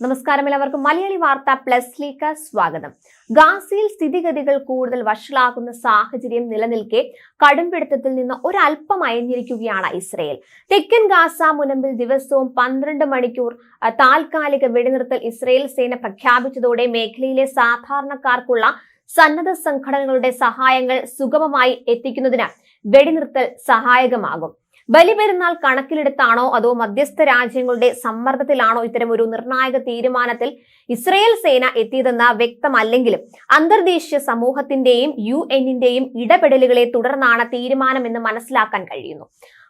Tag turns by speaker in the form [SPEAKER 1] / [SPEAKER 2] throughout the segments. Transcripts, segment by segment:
[SPEAKER 1] നമസ്കാരം എല്ലാവർക്കും. മലയാളി വാർത്ത പ്ലസിലേക്ക് സ്വാഗതം. ഗാസയിൽ സ്ഥിതിഗതികൾ കൂടുതൽ വഷളാകുന്ന സാഹചര്യം നിലനിൽക്കെ കടുംപിടുത്തത്തിൽ നിന്ന് ഒരല്പം അയഞ്ഞിരിക്കുകയാണ് ഇസ്രയേൽ. തെക്കൻ ഗാസ മുനമ്പിൽ ദിവസവും പന്ത്രണ്ട് മണിക്കൂർ താൽക്കാലിക വെടിനിർത്തൽ ഇസ്രയേൽ സേന പ്രഖ്യാപിച്ചതോടെ മേഖലയിലെ സാധാരണക്കാർക്കുള്ള സന്നദ്ധ സംഘടനകളുടെ സഹായങ്ങൾ സുഗമമായി എത്തിക്കുന്നതിന് വെടിനിർത്തൽ സഹായകമാകും. ബലിപെരുന്നാൾ കണക്കിലെടുത്താണോ അതോ മധ്യസ്ഥ രാജ്യങ്ങളുടെ സമ്മർദ്ദത്തിലാണോ ഇത്തരം ഒരു നിർണായക തീരുമാനത്തിൽ ഇസ്രയേൽ സേന എത്തിയതെന്ന വ്യക്തമല്ലെങ്കിലും അന്തർദേശീയ സമൂഹത്തിന്റെയും യു എന്നിന്റെയും ഇടപെടലുകളെ തുടർന്നാണ് തീരുമാനമെന്ന് മനസ്സിലാക്കാൻ കഴിയുന്നു.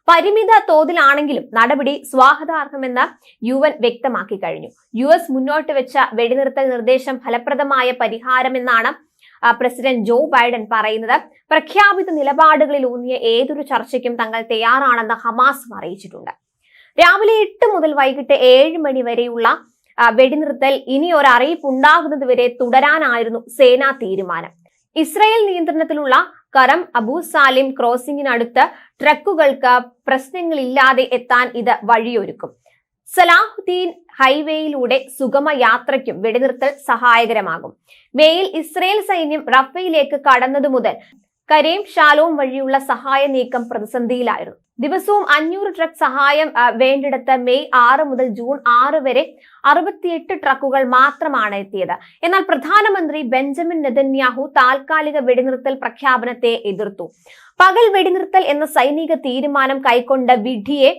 [SPEAKER 1] പരിമിത തോതിലാണെങ്കിലും നടപടി സ്വാഗതാർഹമെന്ന് യു എൻ വ്യക്തമാക്കി കഴിഞ്ഞു. യു എസ് മുന്നോട്ട് വെച്ച വെടിനിർത്തൽ നിർദ്ദേശം ഫലപ്രദമായ പരിഹാരമെന്നാണ് പ്രസിഡന്റ് ജോ ബൈഡൻ പറയുന്നത് പ്രഖ്യാപിത നിലപാടുകളിൽ ഊന്നിയ ഏതൊരു ചർച്ചയ്ക്കും തങ്ങൾ തയ്യാറാണെന്ന് ഹമാസ് അറിയിച്ചിട്ടുണ്ട്. രാവിലെ എട്ട് മുതൽ വൈകിട്ട് ഏഴ് മണി വരെയുള്ള വെടിനിർത്തൽ ഇനി ഒരു അറിയിപ്പ് ഉണ്ടാകുന്നത് വരെ തുടരാനായിരുന്നു സേനാ തീരുമാനം. ഇസ്രായേൽ നിയന്ത്രണത്തിലുള്ള കരം അബു സാലിം ക്രോസിംഗിനടുത്ത് ട്രക്കുകൾക്ക് പ്രശ്നങ്ങളില്ലാതെ എത്താൻ ഇത് വഴിയൊരുക്കും. സലാഹുദ്ദീൻ ഹൈവേയിലൂടെ സുഗമ യാത്രയ്ക്കും വെടിനിർത്തൽ സഹായകരമാകും. മേയിൽ ഇസ്രയേൽ സൈന്യം റഫയിലേക്ക് കടന്നതു മുതൽ കരേം ഷാലോം വഴിയുള്ള സഹായ നീക്കം പ്രതിസന്ധിയിലായിരുന്നു. ദിവസവും അഞ്ഞൂറ് ട്രക്ക് സഹായം വേണ്ടിടത്ത് മെയ് ആറ് മുതൽ ജൂൺ ആറ് വരെ അറുപത്തിയെട്ട് ട്രക്കുകൾ മാത്രമാണ് എത്തിയത്. എന്നാൽ പ്രധാനമന്ത്രി ബെഞ്ചമിൻ നെതന്യാഹു താൽക്കാലിക വെടിനിർത്തൽ പ്രഖ്യാപനത്തെ എതിർത്തു. പകൽ വെടിനിർത്തൽ എന്ന സൈനിക തീരുമാനം കൈക്കൊണ്ട വിധിയെ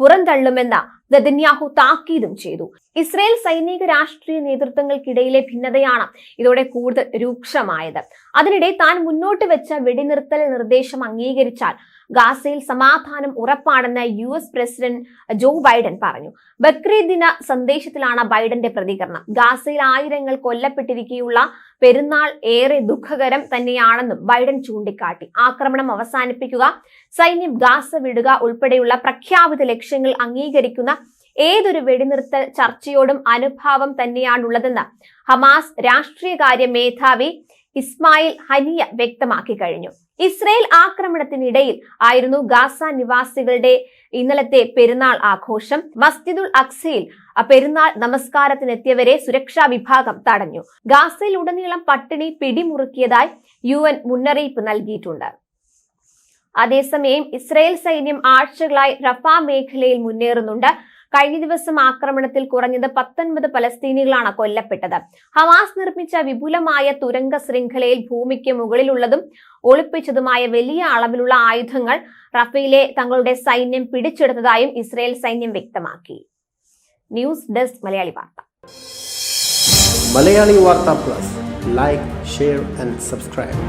[SPEAKER 1] പുറന്തള്ളുമെന്ന് നെതന്യാഹു താക്കീതും ചെയ്തു. ഇസ്രയേൽ സൈനിക രാഷ്ട്രീയ നേതൃത്വങ്ങൾക്കിടയിലെ ഭിന്നതയാണ് ഇതോടെ കൂടുതൽ രൂക്ഷമായത്. അതിനിടെ താൻ മുന്നോട്ട് വെച്ച വെടിനിർത്തൽ നിർദ്ദേശം അംഗീകരിച്ചാൽ ഗാസയിൽ സമാധാനം ഉറപ്പാണെന്ന് U S president Joe Biden പറഞ്ഞു. ബക്രീദ് ദിന സന്ദേശത്തിലാണ് ബൈഡന്റെ പ്രതികരണം. ഗാസയിൽ ആയിരങ്ങൾ കൊല്ലപ്പെട്ടിരിക്കെയുള്ള പെരുന്നാൾ ഏറെ ദുഃഖകരം തന്നെയാണെന്നും ബൈഡൻ ചൂണ്ടിക്കാട്ടി. ആക്രമണം അവസാനിപ്പിക്കുക സൈന്യം ഗാസ വിടുക ഉൾപ്പെടെയുള്ള പ്രഖ്യാപിത ലക്ഷ്യങ്ങൾ അംഗീകരിക്കുന്ന ഏതൊരു വെടിനിർത്തൽ ചർച്ചയോടും അനുഭാവം തന്നെയാണുള്ളതെന്ന് ഹമാസ് രാഷ്ട്രീയകാര്യ മേധാവി ഇസ്മായിൽ ഹനിയ വ്യക്തമാക്കി കഴിഞ്ഞു. ഇസ്രയേൽ ആക്രമണത്തിനിടയിൽ ആയിരുന്നു ഗാസ നിവാസികളുടെ ഇന്നലത്തെ പെരുന്നാൾ ആഘോഷം. മസ്ജിദുൽ അക്സയിൽ പെരുന്നാൾ നമസ്കാരത്തിനെത്തിയവരെ സുരക്ഷാ വിഭാഗം തടഞ്ഞു. ഗാസയിൽ ഉടനീളം പട്ടിണി പിടിമുറുക്കിയതായി യു എൻ മുന്നറിയിപ്പ് നൽകിയിട്ടുണ്ട്. അതേസമയം ഇസ്രയേൽ സൈന്യം ആഴ്ചകളായി റഫാ മേഖലയിൽ മുന്നേറുന്നുണ്ട്. കഴിഞ്ഞ ദിവസം ആക്രമണത്തിൽ കുറഞ്ഞത് പത്തൊൻപത് പലസ്തീനികളാണ് കൊല്ലപ്പെട്ടത്. ഹവാസ് നിർമ്മിച്ച വിപുലമായ തുരങ്ക ശൃംഖലയിൽ ഭൂമിക്ക് മുകളിലുള്ളതും ഒളിപ്പിച്ചതുമായ വലിയ അളവിലുള്ള ആയുധങ്ങൾ റഫയിലെ തങ്ങളുടെ സൈന്യം പിടിച്ചെടുത്തതായും ഇസ്രയേൽ സൈന്യം വ്യക്തമാക്കി. News desk Malayali Vartha.
[SPEAKER 2] Malayali Vartha plus. Like share and subscribe.